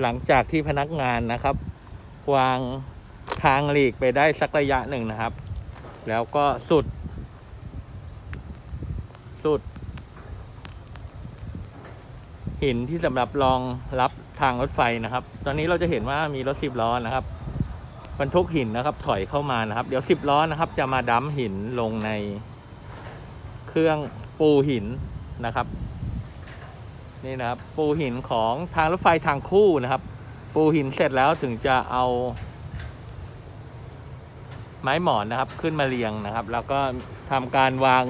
หลังจากที่พนักงานนะครับ วางทางหลีกไปได้สักระยะหนึ่งนะครับ แล้วก็สุด สุด หินที่สำหรับรองรับทางรถไฟนะครับ ตอนนี้เราจะเห็นว่ามีรถสิบล้อนะครับบรรทุกหินนะครับ ถอยเข้ามานะครับ เดี๋ยวสิบล้อนะครับ จะมาดั้มหินลงในเครื่องปูหินนะครับ นี่นะครับ ปูหินของทางรถไฟทางคู่นะครับ ปูหินเสร็จแล้วถึงจะเอา ไม้หมอนนะครับ ขึ้นมาเรียงนะครับ แล้วก็ทำการวาง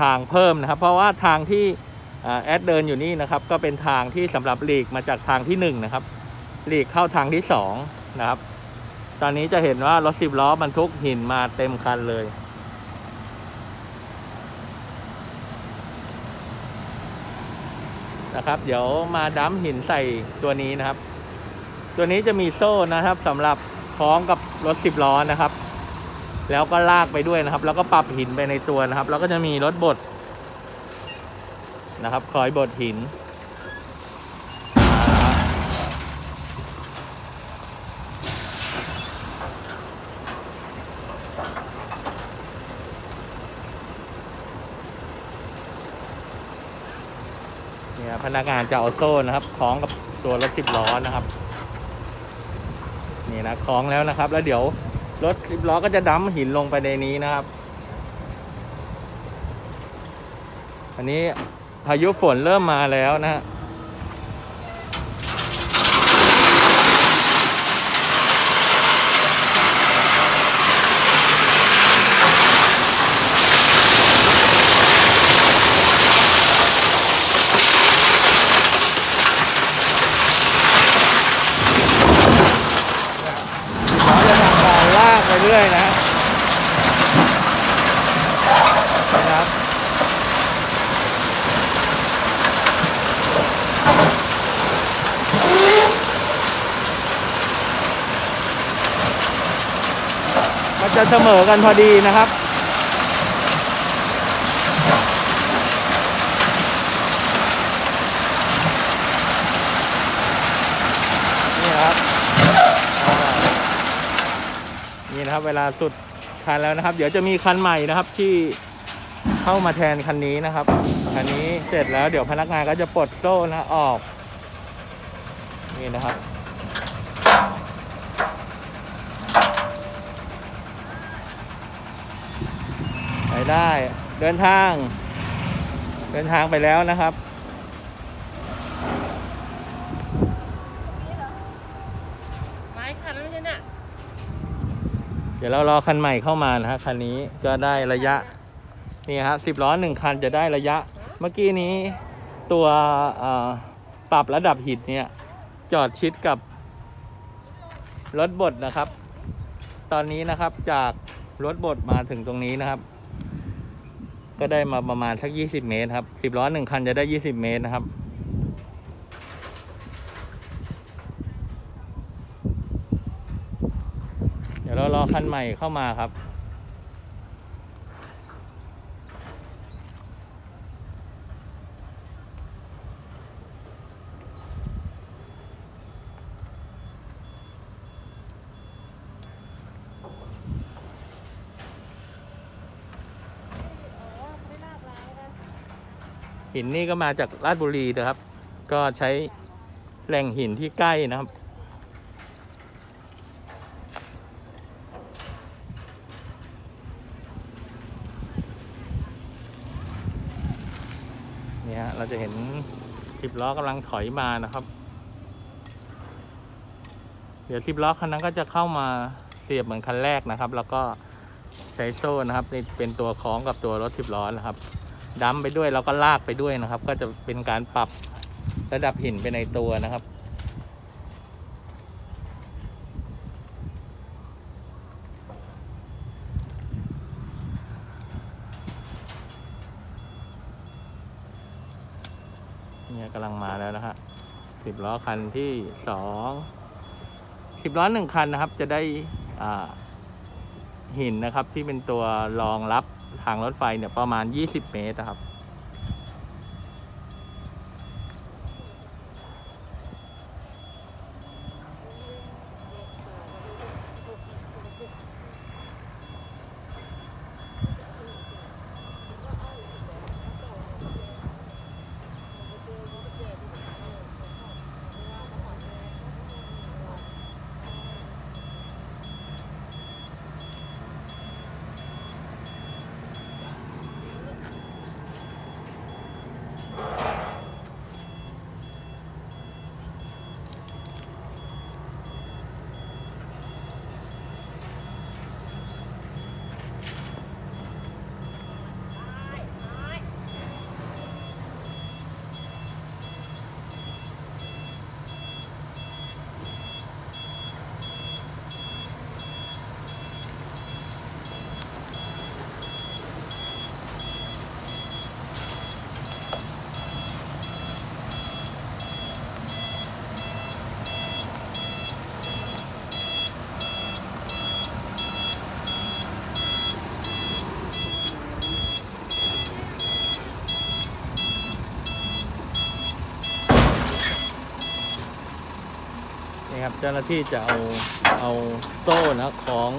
ทางเพิ่มนะครับ เพราะว่าทางที่แอดเดินอยู่นี่นะครับ ก็เป็นทางที่สำหรับหลีกมาจากทางที่หนึ่งนะครับหลีกเข้าทางที่สองนะครับ ตอนนี้จะเห็นว่ารถสิบล้อบรรทุกหินมาเต็มคันเลย นะครับ เดี๋ยวมาดั้มหินใส่ตัวนี้นะครับ ตัวนี้จะมีโซ่นะครับสำหรับคล้องกับรถสิบล้อนะครับ แล้วก็ลากไปด้วยนะครับ แล้วก็ปรับหินไปในตัวนะครับ แล้วก็จะมีรถบดนะครับ คอยบดหิน เนี่ยพนักงานจะเอาโซ่นะครับคล้องกับตัวรถสิบล้อนะครับ นี่นะคล้องแล้วนะครับ แล้วเดี๋ยวรถสิบล้อก็จะดั้มหินลงไปในนี้นะครับ อันนี้พายุฝนเริ่มมาแล้วนะฮะเราจะทำการลากไป เรื่อยนะนะครับมันจะเสมอกันพอดีนะครับ นี่นะครับอ่า นะครับ เวลาสุดคันแล้วนะครับ เดี๋ยวจะมีคันใหม่นะครับที่เข้ามาแทนคันนี้นะครับคันนี้เสร็จแล้วเดี๋ยวพนักงานก็จะปลดโซ่นะออกนี่นะครับ ไปได้เดินทาง เดินทางไปแล้วนะครับ ไม้คันแล้วใช่เนี่ย เดี๋ยวเรารอคันใหม่เข้ามานะฮะคันนี้ก็ได้ระยะนี่ครับสิบล้อหนึ่งคันจะได้ระยะ เมื่อกี้นี้ตัวปรับระดับหินเนี่ย จอดชิดกับรถบดนะครับ ตอนนี้นะครับจากรถบดมาถึงตรงนี้นะครับ ก็ได้มาประมาณสักยี่สิบเมตรครับสิบล้อหนึ่งคันจะได้ยี่สิบเมตรนะครับ เดี๋ยวเรารอ คันใหม่เข้ามาครับ หินนี่ก็มาจากราชบุรีนะครับ ก็ใช้แหล่งหินที่ใกล้นะครับ นี่ฮะเราจะเห็นสิบล้อกำลังถอยมานะครับ เดี๋ยวสิบล้อคันนั้นก็จะเข้ามาเสียบเหมือนคันแรกนะครับ แล้วก็ใช้โซ่นะครับนี่เป็นตัวคล้องกับตัวรถสิบล้อนะครับดัมไปด้วยแล้วก็ลากไปด้วยนะครับ ก็จะเป็นการปรับระดับหินไปในตัวนะครับ เนี่ยกำลังมาแล้วนะฮะสิบล้อคันที่สองสิบล้อหนึ่งคันนะครับ จะได้อ่าหินนะครับที่เป็นตัวรองรับทางรถไฟเนี่ยประมาณ 20 เมตรครับ ครับ เจ้าหน้าที่จะเอาเอาโซ่นะของ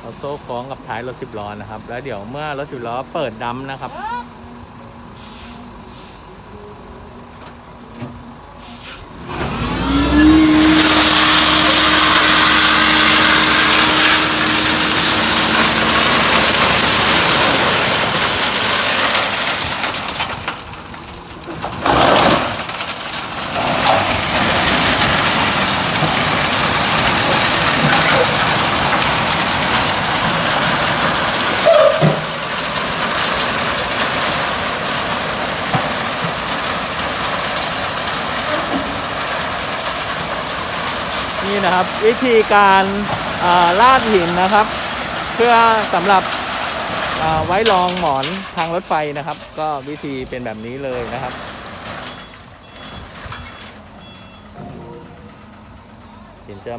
เอาโซ่คล้องกับท้ายรถสิบล้อนะครับ แล้วเดี๋ยวเมื่อรถสิบล้อเปิดดัมนะครับ นี่นะครับวิธีการลาดหินนะครับ เพื่อสำหรับไว้รองหมอนทางรถไฟนะครับ ก็วิธีเป็นแบบนี้เลยนะครับหินจะ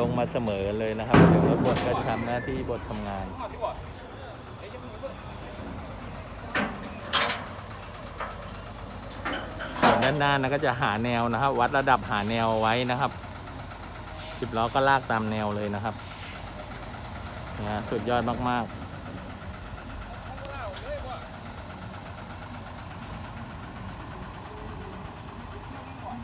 ลงมาเสมอเลยนะครับเดี๋ยวรถบดก็จะทำหน้าที่บดทำงานส่วนด้านหน้านะก็จะหาแนวนะครับ วัดระดับหาแนวไว้นะครับ สิบล้อก็ลากตามแนวเลยนะครับนะสุดยอดมากๆ